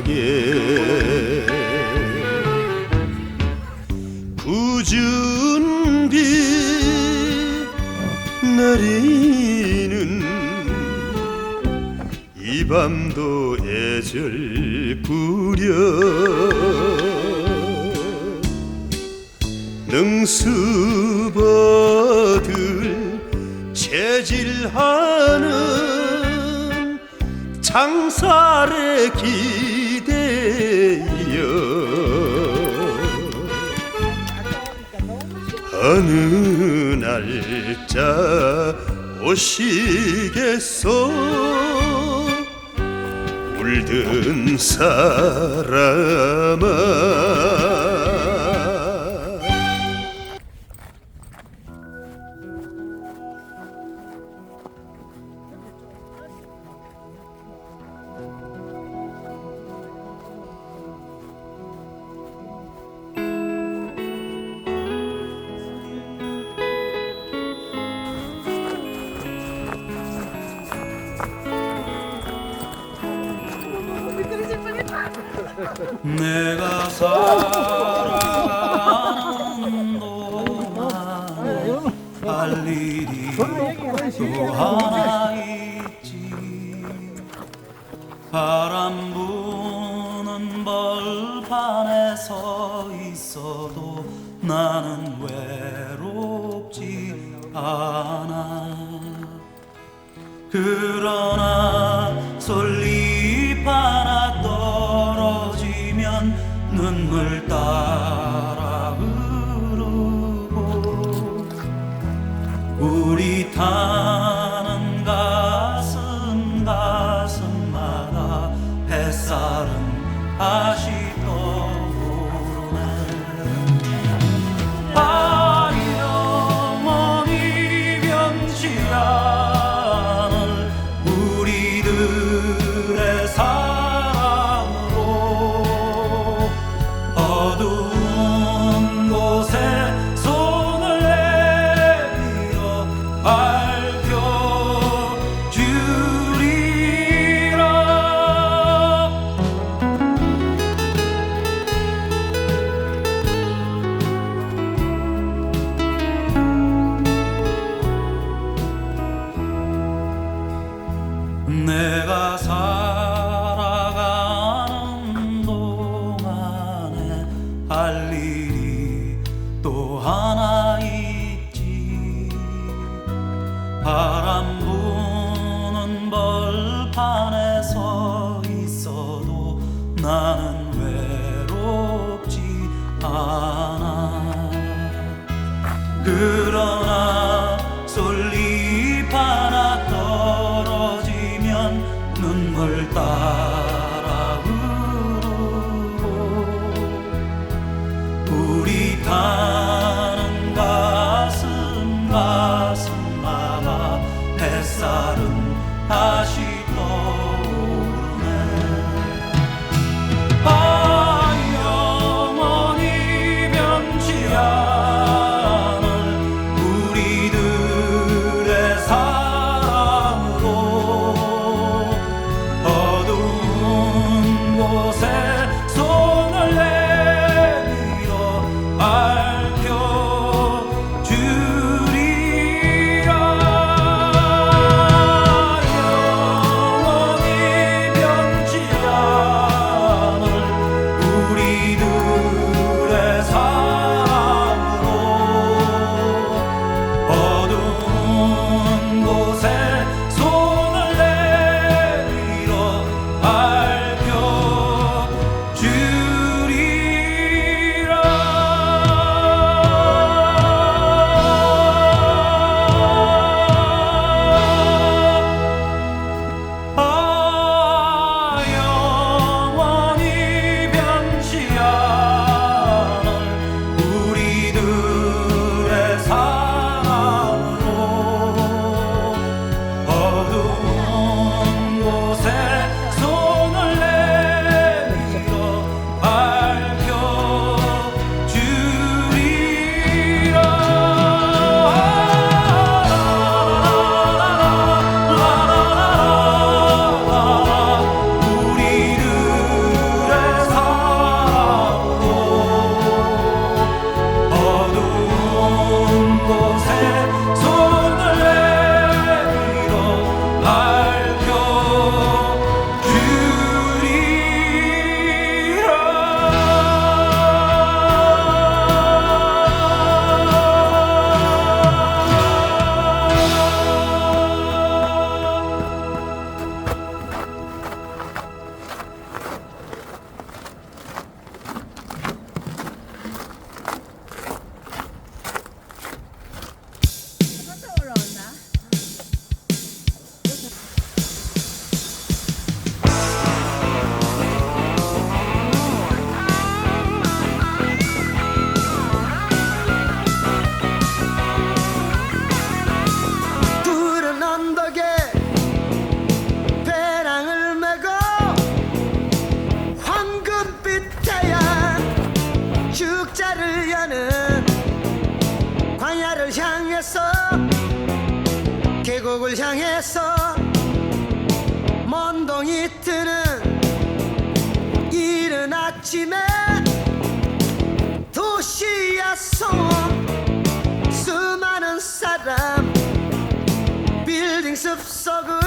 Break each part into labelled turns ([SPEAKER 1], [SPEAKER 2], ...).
[SPEAKER 1] 주막에 굳은 비 내리는 이 밤도 애절 부려 능수버들 체질하는 장살에 기 어느 날짜 오시겠소? 울든 사람아
[SPEAKER 2] 할 일이 또 하나 있지. 바람 부는 벌판에 서 있어도 나는 외롭지 않아. 그러나 솔잎 하나 떨어지면 눈물 따라 우 Ali.
[SPEAKER 3] 아침에 소음 수많은 사람 빌딩 숲속을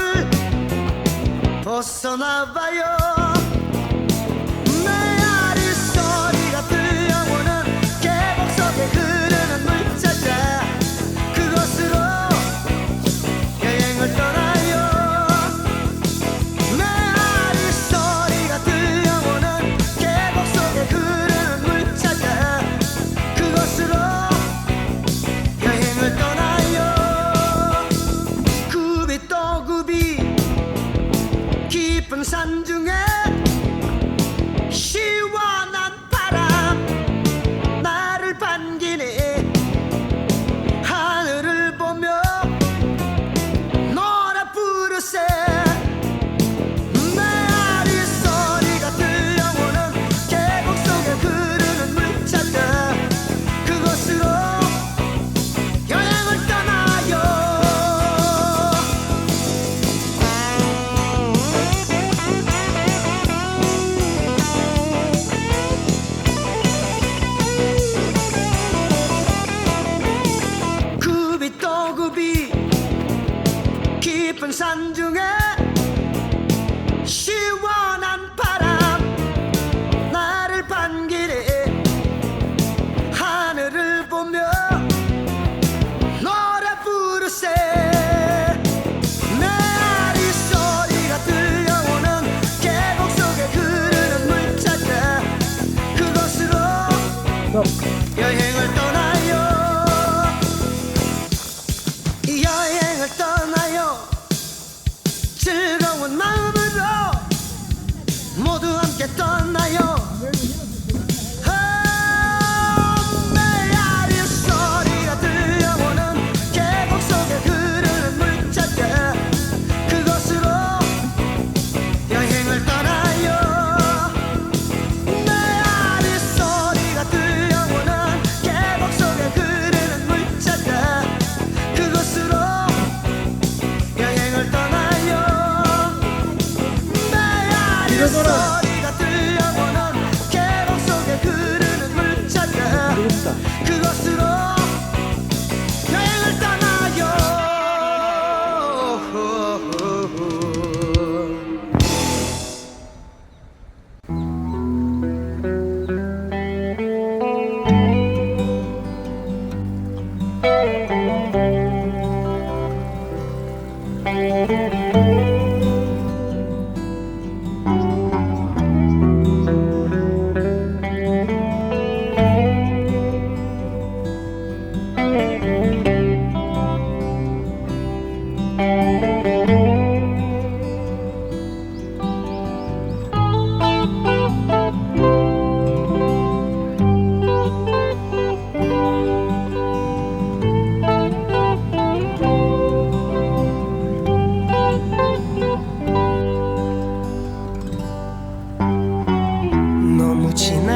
[SPEAKER 3] 벗어나봐요 깊은 산 중에 굽이 깊은 산 중에 시원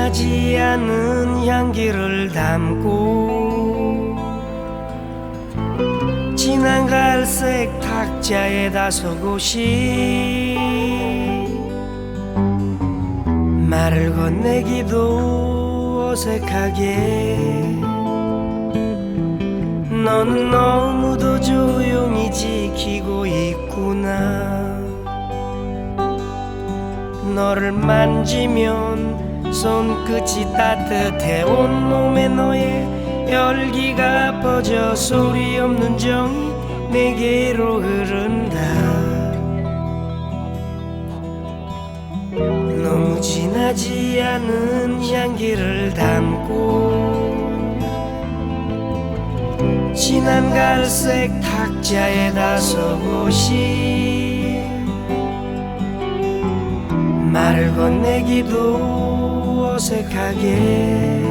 [SPEAKER 3] 하지 않은 향기를 담고 진한 갈색 탁자에다 서곳이 말을 건네기도 어색하게. 너는 너무도 조용히 지키고 있구나. 너를 만지면 손끝이 따뜻해 온몸에 너의 열기가 퍼져 소리 없는 정이 내게로 흐른다. 너무 진하지 않은 향기를 담고 진한 갈색 탁자에다 서곳이 말을 건네기도 어색하게.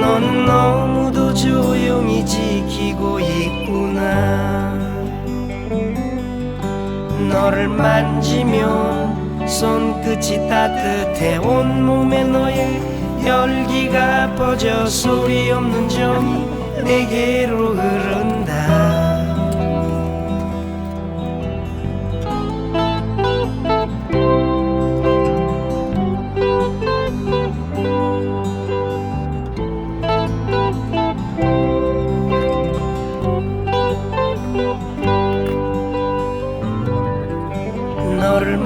[SPEAKER 3] 넌 너무도 조용히 지키고 있구나. 너를 만지면 손끝이 따뜻해 온몸에 너의 열기가 퍼져 소리 없는 정이 내게로 흐른다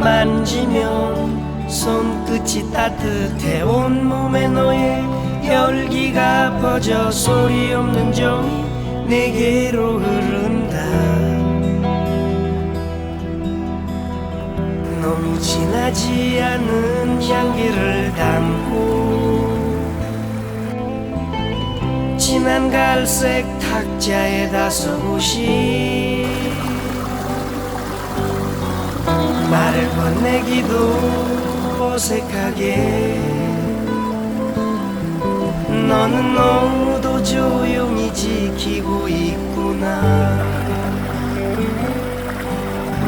[SPEAKER 3] 만지면 손끝이
[SPEAKER 4] 따뜻해 온몸에 너의 열기가 퍼져 소리 없는 정이 내게로 흐른다. 너무 진하지 않은 향기를 담고 진한 갈색 탁자에 다소 옷이 말을 건네기도 어색하게. 너는 너무도 조용히 지키고 있구나.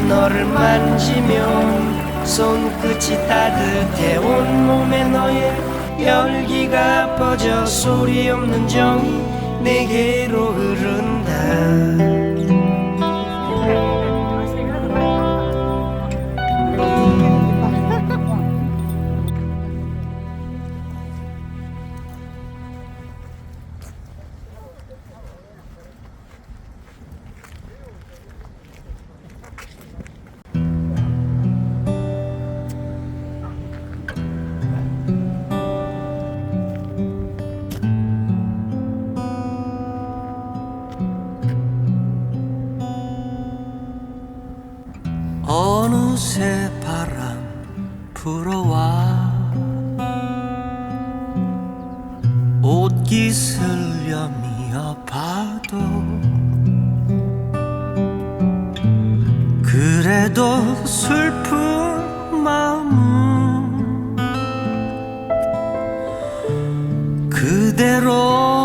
[SPEAKER 4] 너를 만지면 손끝이 따뜻해 온몸에 너의 열기가 퍼져 소리 없는 정이 내게로 흐른다 그래도 슬픈 마음은 그대로인가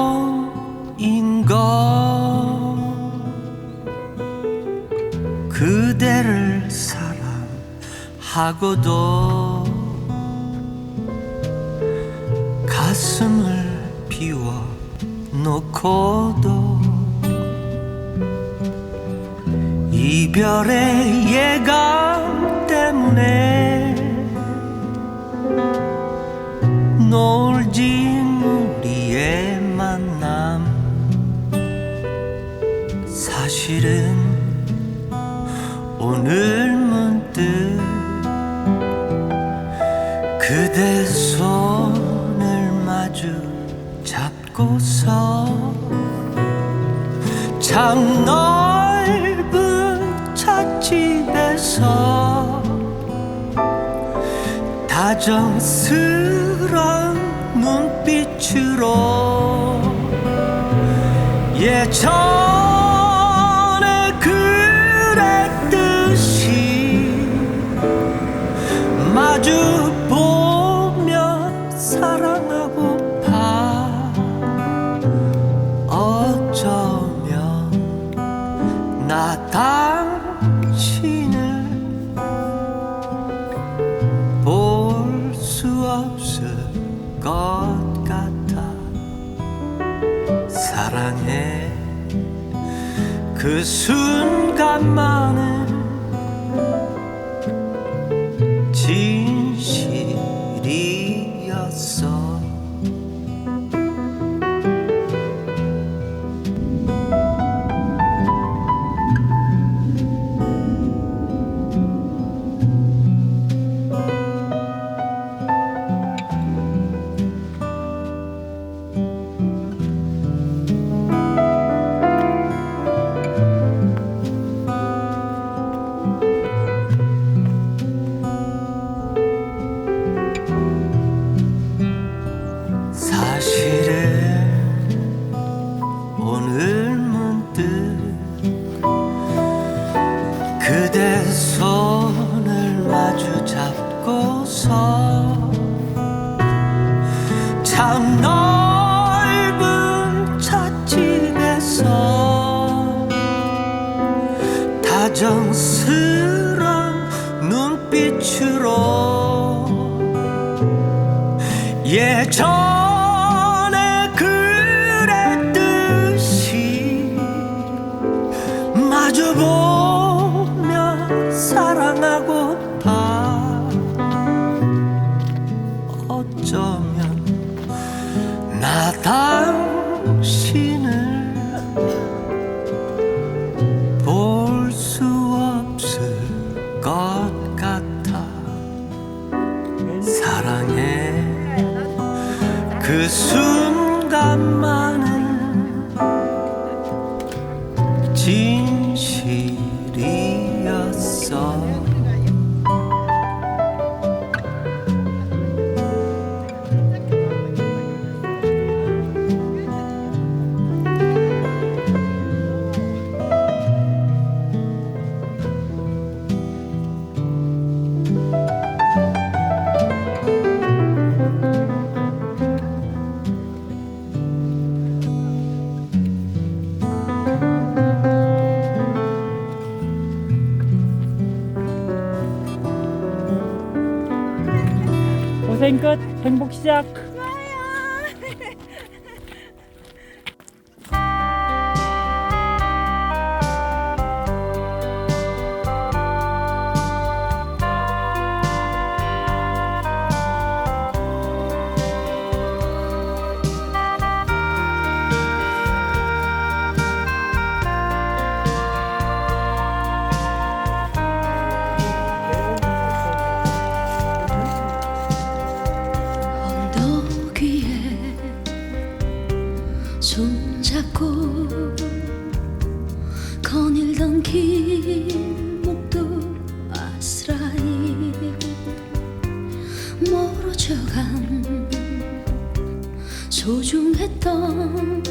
[SPEAKER 4] 그대를 사랑하고도 가슴을 비워 놓고도 이별의 예감 때문에 놀진 우리의 만남. 사실은 오늘 문득 그대 손을 마주 잡고서 참넓 다정스런 눈빛으로 예전 빛으로. 예전
[SPEAKER 5] sıcak. 소중했던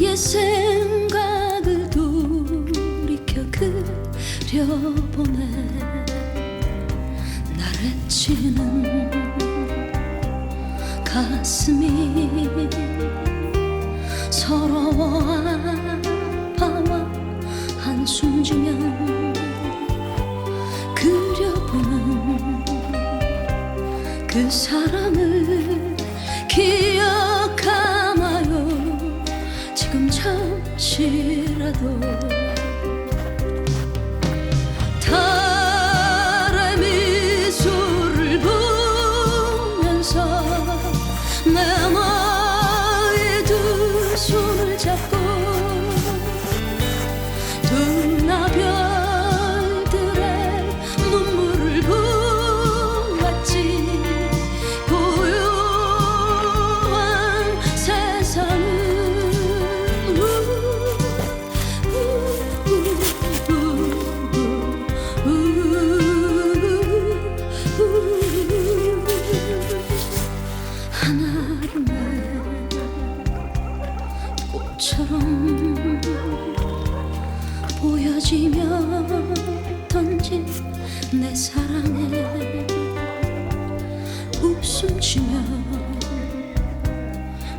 [SPEAKER 5] 옛 생각을 돌이켜 그려보네. 나를 치는 가슴이 서러워 아파와 한숨 주면 그려보는 그 사람을 내 사랑에 웃음 치며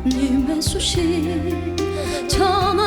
[SPEAKER 5] 님의 네 수시 전화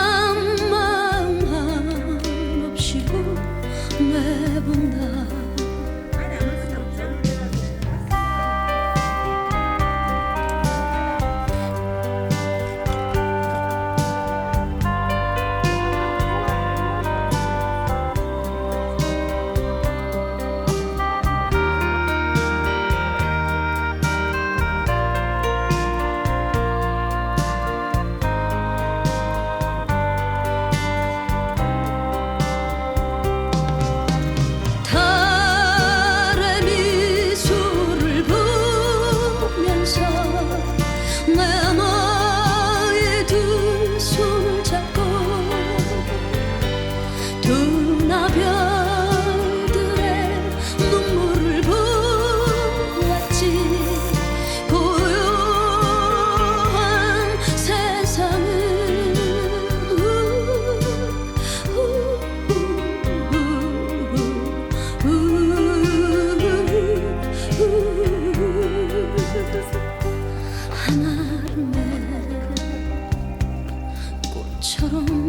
[SPEAKER 5] 成。